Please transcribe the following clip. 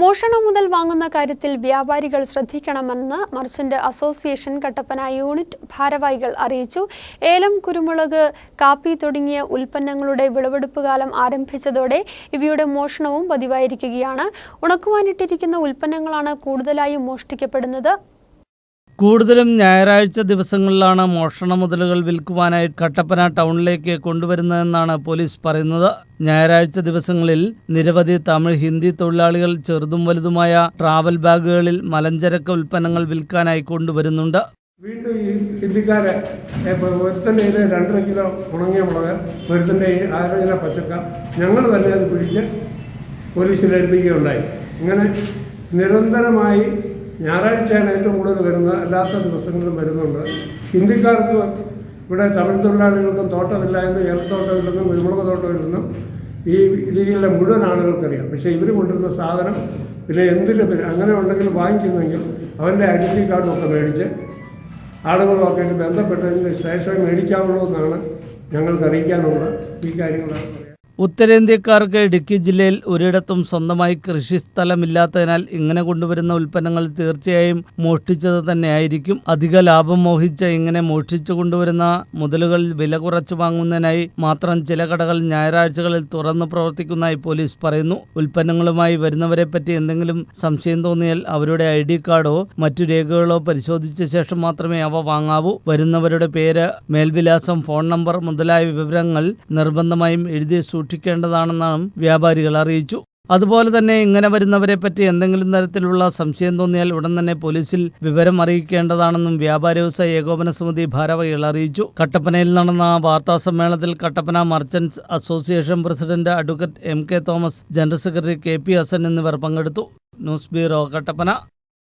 മോഷണം മുതൽ വാങ്ങുന്ന കാര്യത്തിൽ വ്യാപാരികൾ ശ്രദ്ധിക്കണമെന്ന് മർച്ചന്റ് അസോസിയേഷൻ കട്ടപ്പന യൂണിറ്റ് ഭാരവാഹികൾ അറിയിച്ചു. ഏലം കുരുമുളക് കാപ്പി തുടങ്ങിയ ഉൽപ്പന്നങ്ങളുടെ വിളവെടുപ്പ് കാലം ആരംഭിച്ചതോടെ ഇവയുടെ മോഷണവും പതിവായിരിക്കുകയാണ്. ഉണക്കുവാനിട്ടിരിക്കുന്ന ഉൽപ്പന്നങ്ങളാണ് കൂടുതലായും മോഷ്ടിക്കപ്പെടുന്നത്. കൂടുതലും ഞായറാഴ്ച ദിവസങ്ങളിലാണ് മോഷണ മുതലുകൾ വിൽക്കുവാനായി കട്ടപ്പന ടൗണിലേക്ക് കൊണ്ടുവരുന്നതെന്നാണ് പോലീസ് പറയുന്നത്. ഞായറാഴ്ച ദിവസങ്ങളിൽ നിരവധി തമിഴ് ഹിന്ദി തൊഴിലാളികൾ ചെറുതും വലുതുമായ ട്രാവൽ ബാഗുകളിൽ മലഞ്ചരക്ക് ഉൽപ്പന്നങ്ങൾ വിൽക്കാനായി കൊണ്ടുവരുന്നുണ്ട്. വീണ്ടും ഈ ഹിന്ദിക്കാരെ ഒരുത്തന്റെ കയ്യിൽ രണ്ടര കിലോ ഉണങ്ങിയ മുളക് ഒരുത്തന്റെ കയ്യിൽ അര കിലോ പച്ചക്ക ഞങ്ങൾ തന്നെ അത് പിടിച്ച് പോലീസിൽ ഏൽപ്പിക്കുകയുണ്ടായി. ഇങ്ങനെ നിരന്തരമായി ഞായറാഴ്ചയാണ് ഏറ്റവും കൂടുതൽ വരുന്നത്. അല്ലാത്ത ദിവസങ്ങളിലും വരുന്നുണ്ട്. ഹിന്ദിക്കാർക്ക് ഇവിടെ തമിഴ് തൊഴിലാളികൾക്കും തോട്ടമില്ല എന്ന് ഏലത്തോട്ടമില്ലെന്നും കുരുമുളക് തോട്ടമില്ലെന്നും ഈ രീതിയിലെ മുഴുവൻ ആളുകൾക്കറിയാം. പക്ഷേ ഇവർ കൊണ്ടുവരുന്ന സാധനം പിന്നെ എന്തിന് അങ്ങനെ ഉണ്ടെങ്കിൽ വാങ്ങിക്കുന്നെങ്കിൽ അവന്റെ ഐഡന്റി കാർഡുമൊക്കെ മേടിച്ച് ആളുകളുമൊക്കെ ആയിട്ട് ബന്ധപ്പെട്ടതിന് ശേഷമേ മേടിക്കാവുള്ളൂ എന്നാണ് ഞങ്ങൾക്ക് അറിയിക്കാനുള്ള ഈ കാര്യങ്ങളാണ്. ഉത്തരേന്ത്യക്കാർക്ക് ഇടുക്കി ജില്ലയിൽ ഒരിടത്തും സ്വന്തമായി കൃഷിസ്ഥലമില്ലാത്തതിനാൽ ഇങ്ങനെ കൊണ്ടുവരുന്ന ഉൽപ്പന്നങ്ങൾ തീർച്ചയായും മോഷ്ടിച്ചത് തന്നെയായിരിക്കും. അധിക ലാഭം മോഹിച്ച് ഇങ്ങനെ മോഷ്ടിച്ചു കൊണ്ടുവരുന്ന മുതലുകൾ വില കുറച്ചു വാങ്ങുന്നതിനായി മാത്രം ചില കടകൾ ഞായറാഴ്ചകളിൽ തുറന്നു പ്രവർത്തിക്കുന്നതായി പോലീസ് പറയുന്നു. ഉൽപ്പന്നങ്ങളുമായി വരുന്നവരെ പറ്റി എന്തെങ്കിലും സംശയം തോന്നിയാൽ അവരുടെ ഐ ഡി കാർഡോ മറ്റു രേഖകളോ പരിശോധിച്ച ശേഷം മാത്രമേ അവ വാങ്ങാവൂ. വരുന്നവരുടെ പേര് മേൽവിലാസം ഫോൺ നമ്പർ മുതലായ വിവരങ്ങൾ നിർബന്ധമായും എഴുതി സൂക്ഷിക്കേണ്ടതാണെന്നാണ് വ്യാപാരികൾ അറിയിച്ചു. അതുപോലെ തന്നെ ഇങ്ങനെ വരുന്നവരെ പറ്റി എന്തെങ്കിലും തരത്തിലുള്ള സംശയം തോന്നിയാൽ ഉടൻ തന്നെ പോലീസിൽ വിവരം അറിയിക്കേണ്ടതാണെന്നും വ്യാപാര വ്യവസായ ഏകോപന സമിതി ഭാരവാഹികൾ അറിയിച്ചു. കട്ടപ്പനയിൽ നടന്ന വാർത്താ സമ്മേളനത്തിൽ Kattappana merchants association president advocate M K Thomas general secretary K P Hasan എന്നിവർ പങ്കെടുത്തു. News bureau Kattappana.